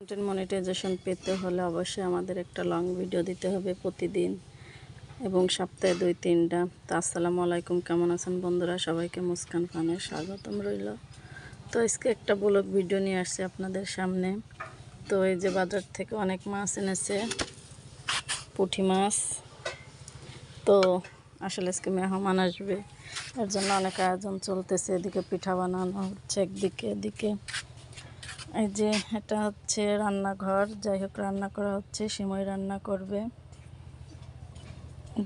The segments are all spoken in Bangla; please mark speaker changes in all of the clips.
Speaker 1: কন্টেন্ট মনিটাইজেশন পেতে হলে অবশ্যই আমাদের একটা লং ভিডিও দিতে হবে প্রতিদিন এবং সপ্তাহে দুই, তিনটা। তো আসসালামু আলাইকুম, কেমন আছেন বন্ধুরা? সবাইকে মুস্কান ফানের স্বাগতম রইল। তো আজকে একটা ব্লগ ভিডিও নিয়ে আসছি আপনাদের সামনে। তো এই যে বাজার থেকে অনেক মাছ এনেছে, পুঁটি মাছ। তো আসলে আজকে মেহমান আসবে, এর জন্য অনেক আয়োজন চলতেছে, এদিকে পিঠা বানানো হচ্ছে একদিকে, এদিকে। এই যে এটা হচ্ছে রান্নাঘর, যাই হোক রান্না করা হচ্ছে, সেমাই রান্না করবে।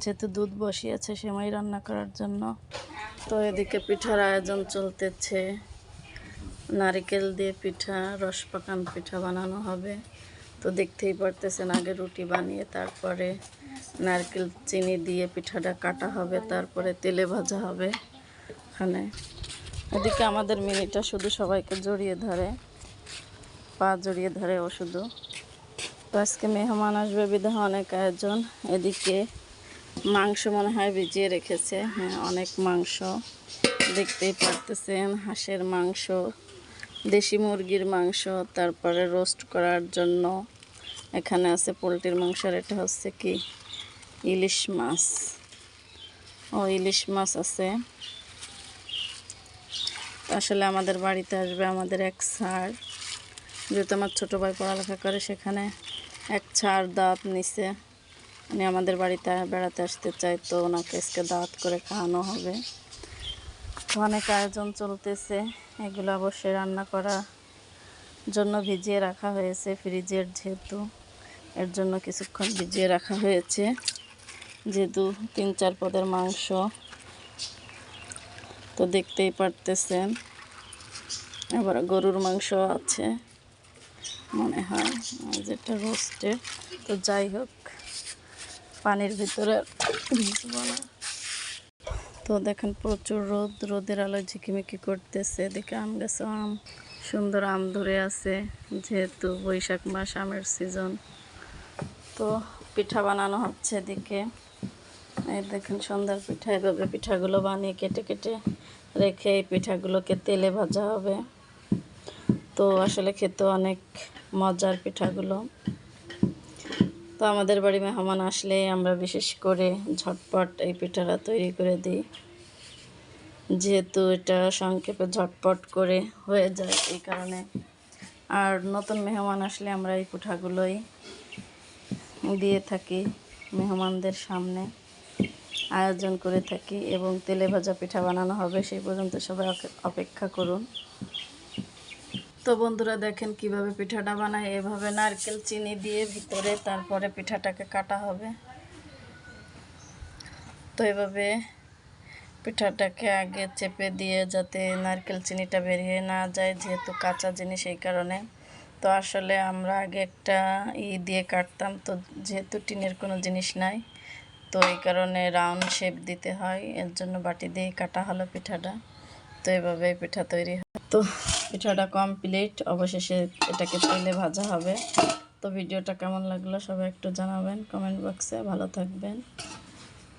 Speaker 1: যেহেতু দুধ বসিয়েছে সেমাই রান্না করার জন্য। তো এদিকে পিঠার আয়োজন চলতেছে। নারিকেল দিয়ে পিঠা রস পাকান পিঠা বানানো হবে। তো দেখতেই পারতেছেন, আগে রুটি বানিয়ে তারপরে নারকেল চিনি দিয়ে পিঠাটা কাটা হবে, তারপরে তেলে ভাজা হবে। এখানে। এদিকে আমাদের মিনিটা শুধু সবাইকে জড়িয়ে ধরে। পা জড়িয়ে ধরে ও শুধু তো আজকে মেহমান আসবে বিধায় অনেক আয়োজন। এদিকে মাংস মনে হয় ভিজিয়ে রেখেছে। হ্যাঁ অনেক মাংস দেখতেই পারতেছেন। হাঁসের মাংস, দেশি মুরগির মাংস, তারপরে রোস্ট করার জন্য এখানে আছে পোলট্রির মাংস আর এটা হচ্ছে কি? ইলিশ মাছ। ও, ইলিশ মাছ আছে। আসলে আমাদের বাড়িতে আসবে আমাদের এক স্যার। যেহেতু আমার ছোটো ভাই পড়ালেখা করে, সেখানে এক ছাড় দাঁত নিছে। উনি আমাদের বাড়িতে বেড়াতে আসতে চাই তো ওনাকে আজকে দাঁত করে খাওয়ানো হবে। অনেক আয়োজন চলতেছে, এগুলো অবশ্যই রান্না করার জন্য ভিজিয়ে রাখা হয়েছে ফ্রিজের যেহেতু, এর জন্য কিছুক্ষণ ভিজিয়ে রাখা হয়েছে। যেহেতু তিন চার পদের মাংস, তো দেখতেই পারতেছেন। এবার গরুর মাংস আছে। মনে হয়। যেটা রোস্টে তো যাই হোক, পানির ভিতরে তো দেখেন প্রচুর রোদ, রোদের আলোয় ঝিকিমিকি করতেছে। এদিকে আম গাছে আম, সুন্দর আম ধরে আছে, যেহেতু বৈশাখ মাস, আমের সিজন তো পিঠা বানানো হচ্ছে এদিকে। এই দেখেন সন্ধ্যার পিঠা, এভাবে পিঠাগুলো বানিয়ে কেটে কেটে রেখে এই পিঠাগুলোকে তেলে ভাজা হবে। তো আসলে খেতে অনেক মজার পিঠাগুলো। তো আমাদের বাড়ি মেহমান আসলে আমরা বিশেষ করে ঝটপট এই পিঠাটা তৈরি করে দিই। যেহেতু এটা সংক্ষেপে ঝটপট করে হয়ে যায় এই কারণে। আর নতুন মেহমান আসলে আমরা এই পিঠাগুলোই দিয়ে থাকি মেহমানদের সামনে। আয়োজন করে থাকি এবং তেলে ভাজা পিঠা বানানো হবে, সেই পর্যন্ত সবাই অপেক্ষা করুন। তো বন্ধুরা দেখেন কীভাবে পিঠাটা বানায়। এভাবে নারকেল, চিনি দিয়ে ভিতরে তারপরে পিঠাটাকে কাটা হবে। তো এভাবে পিঠাটাকে আগে চেপে দিয়ে যাতে নারকেল, চিনিটা বেরিয়ে না যায়, যেহেতু কাঁচা জিনিস এই কারণে। তো আসলে আমরা আগে একটা ই দিয়ে কাটতাম। তো যেহেতু টিনের কোনো জিনিস নাই, তো এই কারণে রাউন্ড শেপ দিতে হয়। এর জন্য বাটি দিয়ে কাটা হলো পিঠাটা। তো এভাবে পিঠা তৈরি হয়। তো পিঠাটা কমপ্লিট অবশেষে এটাকে তেলে ভাজা হবে। তো ভিডিওটা কেমন লাগল সবাই একটু জানাবেন কমেন্ট বক্সে। ভালো থাকবেন।